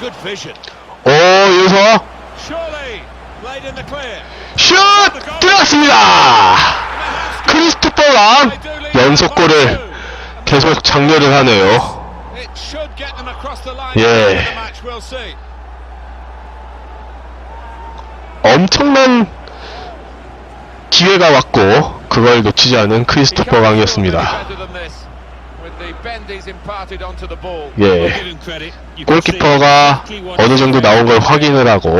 Good vision. 오, 여기서 Surely played in the clear. 슛! 들어갔습니다! 크리스토퍼 랑 연속골을 계속 장렬을 하네요. It should get them across the line Yeah. at the end of the match. We'll see. 엄청난 기회가 왔고, 그걸 놓치지 않은 크리스토퍼 강이었습니다. 예. 골키퍼가 어느 정도 나온 걸 확인을 하고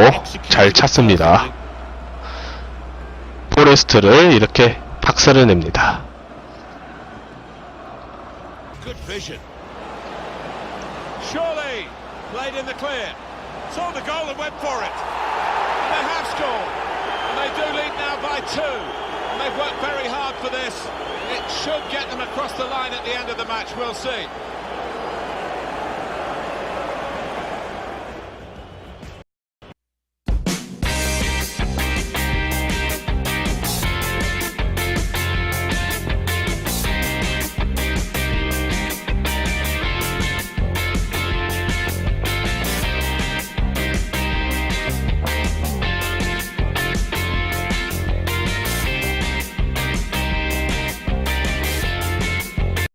잘 찼습니다. 포레스트를 이렇게 박살을 냅니다. Should get them across the line at the end of the match. We'll see.